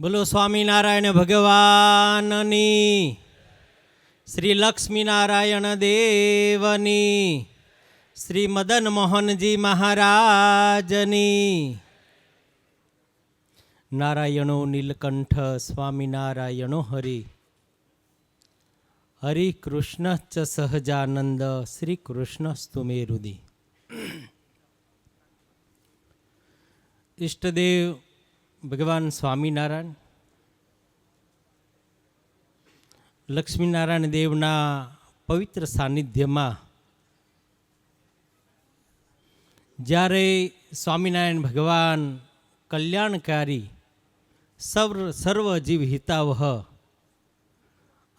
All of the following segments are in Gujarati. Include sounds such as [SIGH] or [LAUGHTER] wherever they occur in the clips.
બોલો સ્વામિનારાયણ ભગવાનની, શ્રી લક્ષ્મીનારાયણ દેવની, શ્રી મદન મોહનજી મહારાજની. નારાયણો નીલકંઠ સ્વામિનારાયણો હરિ. હરિ કૃષ્ણ ચ સહજાનંદ, શ્રી કૃષ્ણ સ્તુમે રુદિ [CLEARS THROAT] ઈષ્ટદેવ ભગવાન સ્વામિનારાયણ, લક્ષ્મીનારાયણ દેવના પવિત્ર સાનિધ્યમાં જ્યારે સ્વામિનારાયણ ભગવાન કલ્યાણકારી સર્વ સર્વ જીવ હિતાવહ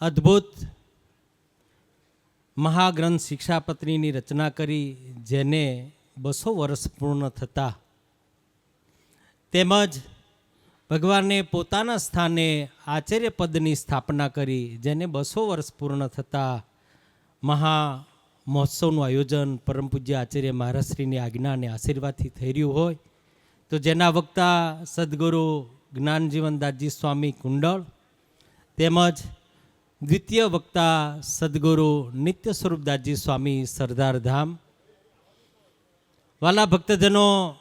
અદ્ભુત મહાગ્રંથ શિક્ષાપત્રીની રચના કરી, જેને બસો વર્ષ પૂર્ણ થતા. તેમજ ભગવાને પોતાના સ્થાને આચાર્ય પદની સ્થાપના કરી, જેને બસો વર્ષ પૂર્ણ થતાં મહા મહોત્સવનું આયોજન પરમ પૂજ્ય આચાર્ય મહારાજશ્રીની આજ્ઞા અને આશીર્વાદથી થઈ રહ્યું હોય, તો જેના વક્તા સદગુરુ જ્ઞાનજીવનદાસજી સ્વામી કુંડળ તેમજ દ્વિતીય વક્તા સદગુરુ નિત્ય સ્વરૂપદાસજી સ્વામી સરદાર ધામ. વાલા ભક્તજનો,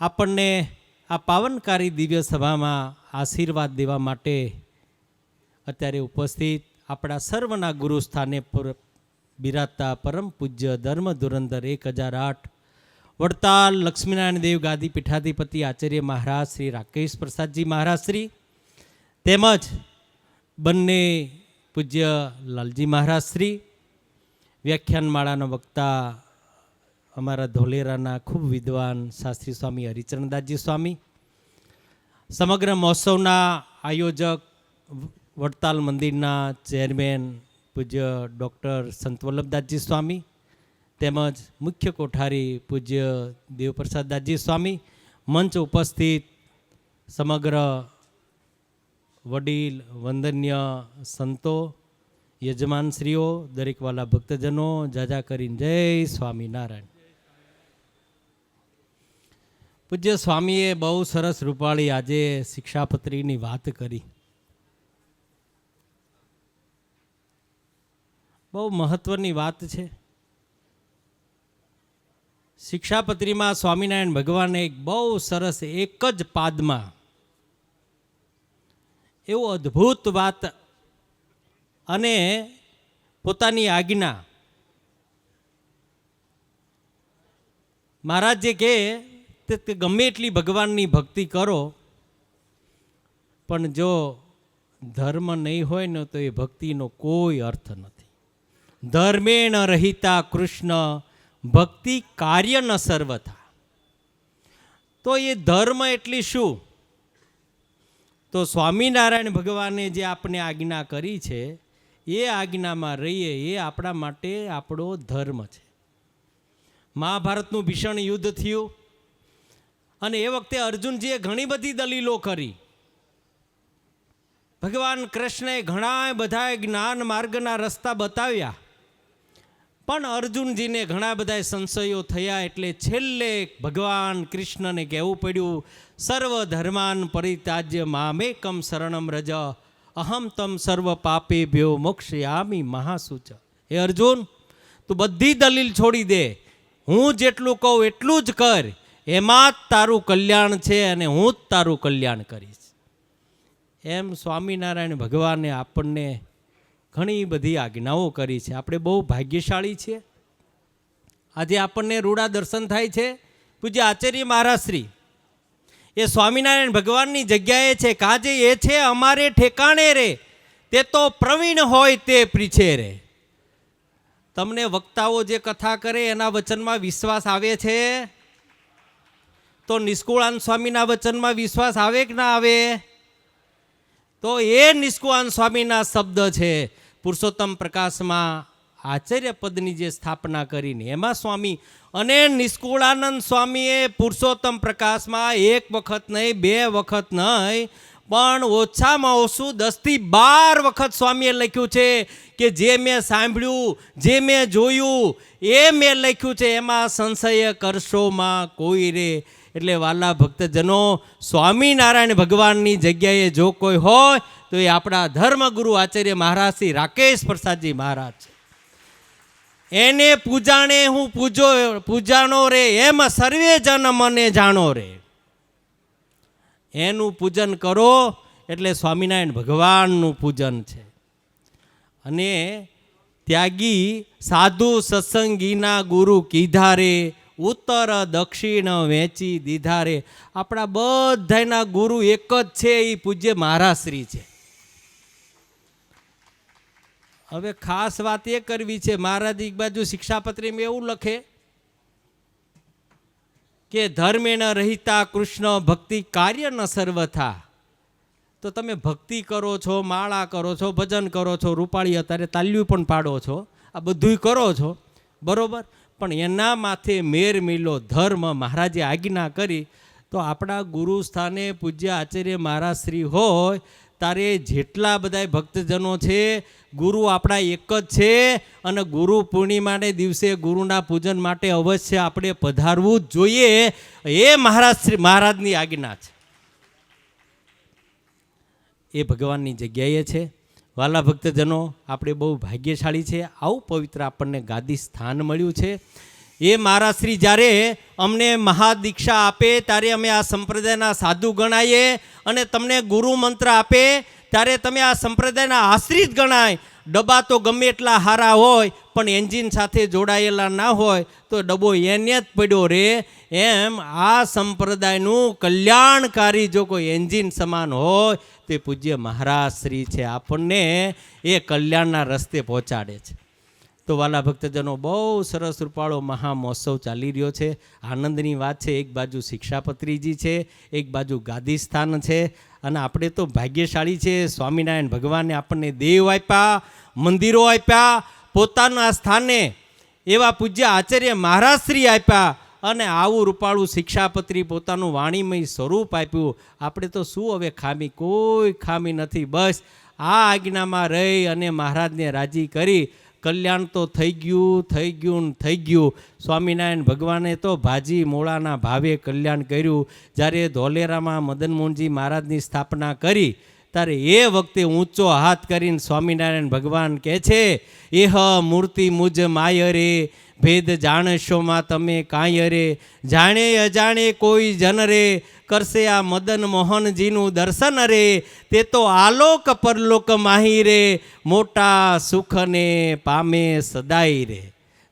આપણને આ પાવનકારી દિવ્ય સભામાં આશીર્વાદ દેવા માટે અત્યારે ઉપસ્થિત આપણા સર્વના ગુરુ સ્થાને પર બિરાજતા પરમ પૂજ્ય ધર્મ ધુરંધર એક હજાર આઠ વડતાલ લક્ષ્મીનારાયણ દેવ ગાદી પીઠાધિપતિ આચાર્ય મહારાજ શ્રી રાકેશ પ્રસાદજી મહારાજ શ્રી તેમજ બંને પૂજ્ય લાલજી મહારાજ શ્રી વ્યાખ્યાનમાળાના વક્તા અમારા ધોલેરાના ખૂબ વિદ્વાન શાસ્ત્રી સ્વામી હરિચરણદાસજી સ્વામી, સમગ્ર મહોત્સવના આયોજક વડતાલ મંદિરના ચેરમેન પૂજ્ય ડૉક્ટર સંત વલ્લભદાસજી સ્વામી, તેમજ મુખ્ય કોઠારી પૂજ્ય દેવપ્રસાદદાસજી સ્વામી, મંચ ઉપસ્થિત સમગ્ર વડીલ, વંદન્ય સંતો, યજમાનશ્રીઓ દરેકવાલા ભક્તજનો, જાજા કરીને જય સ્વામિનારાયણ. પૂજ્ય સ્વામીએ બહુ સરસ રૂપાળી આજે શિક્ષાપત્રીની વાત કરી. બહુ મહત્વની વાત છે. શિક્ષાપત્રીમાં સ્વામિનારાયણ ભગવાને એક બહુ સરસ એક જ પાદમાં એવું અદ્ભુત વાત અને પોતાની આજ્ઞા. મહારાજ જે કહે તે ગમે એટલી ભગવાનની ભક્તિ કરો, પણ જો ધર્મ નહીં હોય ને તો એ ભક્તિનો કોઈ અર્થ નથી. ધર્મેણ રહિતા કૃષ્ણ, ભક્તિ કાર્ય ન સર્વથા. તો એ ધર્મ એટલી શું? તો સ્વામિનારાયણ ભગવાને જે આપણે આજ્ઞા કરી છે, એ આજ્ઞામાં રહીએ, એ આપણા માટે આપણો ધર્મ છે. મહાભારતનું ભીષણ યુદ્ધ થયું. અને એ વખતે અર્જુનજીએ ઘણી બધી દલીલો કરી. ભગવાન કૃષ્ણએ ઘણા બધા જ્ઞાન માર્ગના રસ્તા બતાવ્યા. પણ અર્જુનજીને ઘણા બધા સંશયો થયા એટલે છેલ્લે ભગવાન કૃષ્ણને કહેવું પડ્યું, સર્વ ધર્માન પરિત્યાજ્ય મામેકમ શરણમ રજ, અહમ તમ સર્વ પાપે ભ્યો મોક્ષયામી મહાસૂચ. હે અર્જુન, તું બધી દલીલ છોડી દે. હું જેટલું કહું એટલું જ કર. એમાં જ તારું કલ્યાણ છે અને હું જ તારું કલ્યાણ કરીશ. એમ સ્વામિનારાયણ ભગવાને આપણને ઘણી બધી આજ્ઞાઓ કરી છે. આપણે બહુ ભાગ્યશાળી છીએ. આજે આપણને રૂડા દર્શન થાય છે. પૂજ્ય આચાર્ય મહારાજશ્રી, એ સ્વામિનારાયણ ભગવાનની જગ્યાએ છે. કાજે એ છે, અમારે ઠેકાણે રે. તે તો પ્રવીણ હોય તે પીછે રે. તમને વક્તાઓ જે કથા કરે એના વચનમાં વિશ્વાસ આવે છે? તો નિષ્કુળાન સ્વામીના વચનમાં વિશ્વાસ આવે કે ના આવે? તો એ નિષ્કુળાન સ્વામીના શબ્દ છે, પુરુષોત્તમ પ્રકાશમાં આચાર્ય પદની જે સ્થાપના કરીને એમાં સ્વામી અને નિષ્કુળાનંદ સ્વામીએ પુરુષોત્તમ પ્રકાશમાં એક વખત નહીં, બે વખત નહીં, પણ ઓછામાં ઓછું દસથી બાર વખત સ્વામીએ લખ્યું છે કે જે મેં સાંભળ્યું, જે મેં જોયું, એ મેં લખ્યું છે, એમાં સંશય કરશોમાં કોઈ રે? એટલે વાલા ભક્તજનો, સ્વામિનારાયણ ભગવાનની જગ્યાએ જો કોઈ હોય, તો એ આપણા ધર્મગુરુ આચાર્ય મહારાજ શ્રી રાકેશ પ્રસાદજી મહારાજ છે. એને પૂજાણે હું પૂજો પૂજાણો રે, એમ સર્વે જન મને જાણો રે. એનું પૂજન કરો, એટલે સ્વામિનારાયણ ભગવાનનું પૂજન છે. અને ત્યાગી સાધુ સત્સંગીના ગુરુ કીધા રે ઉત્તર, દક્ષિણ વેચી દીધા રે. આપણા બધાના ગુરુ એક જ છે, એ પૂજ્ય મહારાશ્રી છે. હવે ખાસ વાત એ કરવી છે, મહારાજ એક બાજુ શિક્ષાપત્રીમાં એવું લખે કે, ધર્મેણ રહિતા કૃષ્ણ ભક્તિ કાર્ય ન સર્વથા. તો તમે ભક્તિ કરો છો, માળા કરો છો, ભજન કરો છો, રૂપાળી અત્યારે તાલ્યું પણ પાડો છો, આ બધુંય કરો છો. બરોબર? પણ એના માથે મેર મિલો ધર્મ મહારાજે આજ્ઞા કરી, તો આપણા ગુરુ સ્થાને પૂજ્ય આચાર્ય મહારાજ શ્રી હોય, તારે જેટલા બધા ભક્તજનો છે, ગુરુ આપણા એક જ છે, અને ગુરુ પૂર્ણિમાને દિવસે ગુરુના પૂજન માટે અવશ્ય આપણે પધારવું જ જોઈએ, એ મહારાજ શ્રી મહારાજની આજ્ઞા છે. એ ભગવાનની જગ્યાએ છે. વાલા ભક્તજનો, આપણે બહુ ભાગ્યશાળી છે. આવું પવિત્ર આપણને ગાદી સ્થાન મળ્યું છે. એ મારા શ્રી, જ્યારે અમને મહાદીક્ષા આપે, ત્યારે અમે આ સંપ્રદાયના સાધુ ગણાઈએ અને તમને ગુરુ મંત્ર આપે ત્યારે તમે આ સંપ્રદાયના આશ્રિત ગણાય. ડબ્બા તો ગમે એટલા હારા હોય, પણ એન્જિન સાથે જોડાયેલા ના હોય, તો ડબ્બો એને જ પડ્યો રે. એમ આ સંપ્રદાયનું કલ્યાણકારી જો કોઈ એન્જિન સમાન હોય, તે પૂજ્ય મહારાજ શ્રી છે આપણને એ કલ્યાણના રસ્તે પહોંચાડે છે. તો વાલા ભક્તજનો બહુ સરસ રૂપાળો મહામહોત્સવ ચાલી રહ્યો છે. આનંદની વાત છે, એક બાજુ શિક્ષાપત્રીજી છે, એક બાજુ ગાદી સ્થાન છે અને આપણે તો ભાગ્યશાળી છે. સ્વામિનારાયણ ભગવાને આપણને દેવ આપ્યા, મંદિરો આપ્યા, પોતાના સ્થાને એવા પૂજ્ય આચાર્ય મહારાજશ્રી આપ્યા અને આવું રૂપાળું શિક્ષાપત્રી પોતાનું વાણીમય સ્વરૂપ આપ્યું. આપણે તો શું હવે ખામી? કોઈ ખામી નથી. બસ આ આજ્ઞામાં રહી અને મહારાજને રાજી કરી કલ્યાણ તો થઈ ગયું થઈ ગયું ને થઈ ગયું. સ્વામિનારાયણ ભગવાને તો ભાજી મોળાના ભાવે કલ્યાણ કર્યું. જ્યારે ધોલેરામાં મદન મોહનજી મહારાજની સ્થાપના કરી ત્યારે એ વખતે ઊંચો હાથ કરીને સ્વામિનારાયણ ભગવાન કહે છે, એહ મૂર્તિ મુજ માય રે, ભેદ જાણશોમાં તમે કાંઈ રે, જાણે અજાણે કોઈ જન રે, કરશે આ મદન મોહનજીનું દર્શન રે, તે તો આલોક પરલોક માહી રે, મોટા સુખને પામે સદાય રે.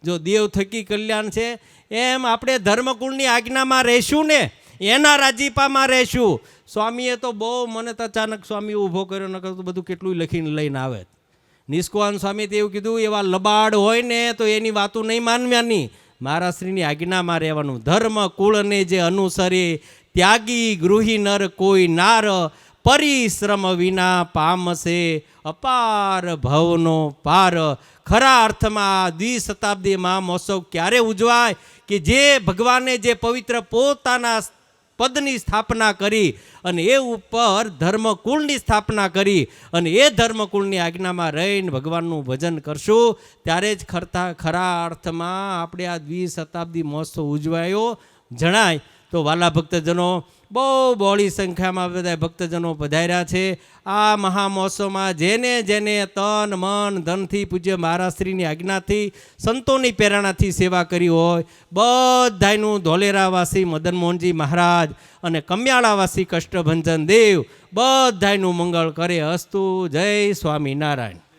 જો દેવ થકી કલ્યાણ છે, એમ આપણે ધર્મકુળની આજ્ઞામાં રહેશું ને? એના રાજીપામાં રહેશું. સ્વામીએ તો બહુ મને તો અચાનક સ્વામી ઊભો કર્યો, નકર તો બધું કેટલું લખીને લઈને આવે. નિષ્કોવાન સ્વામી તે એવું કીધું, એવા લબાડ હોય ને તો એની વાતો નહીં માનવાની. મારા શ્રીની આજ્ઞામાં રહેવાનું. ધર્મ, કુળને જે અનુસરે, ત્યાગી ગૃહી નર કોઈ નાર, પરિશ્રમ વિના પામશે. અપાર ભવનો પાર. ખરા અર્થમાં દ્વિશતાબ્દી મહોત્સવ ક્યારે ઉજવાય કે જે ભગવાને જે પવિત્ર પોતાના પદની સ્થાપના કરી અને એ ઉપર ધર્મકુળની સ્થાપના કરી અને એ ધર્મકુળની આજ્ઞામાં રહીને ભગવાનનું ભજન કરશું. ત્યારે જ ખરતા ખરા અર્થમાં આપણે આ દ્વિશતાબ્દી મહોત્સવ ઉજવાયો. જણાય તો વાલા ભક્તજનો બહુ બહોળી સંખ્યામાં બધા ભક્તજનો પધાર્યા છે. આ મહામહોત્સવમાં જેને જેને તન, મન, ધનથી પૂજ્ય મહારાશ્રીની આજ્ઞાથી, સંતોની પ્રેરણાથી સેવા કરી હોય, બધાનું ધોલેરાવાસી મદન મોહનજી મહારાજ અને કમિયાળાવાસી કષ્ટભંજન દેવ બધાનું મંગળ કરે. અસ્તુ જય સ્વામિનારાયણ.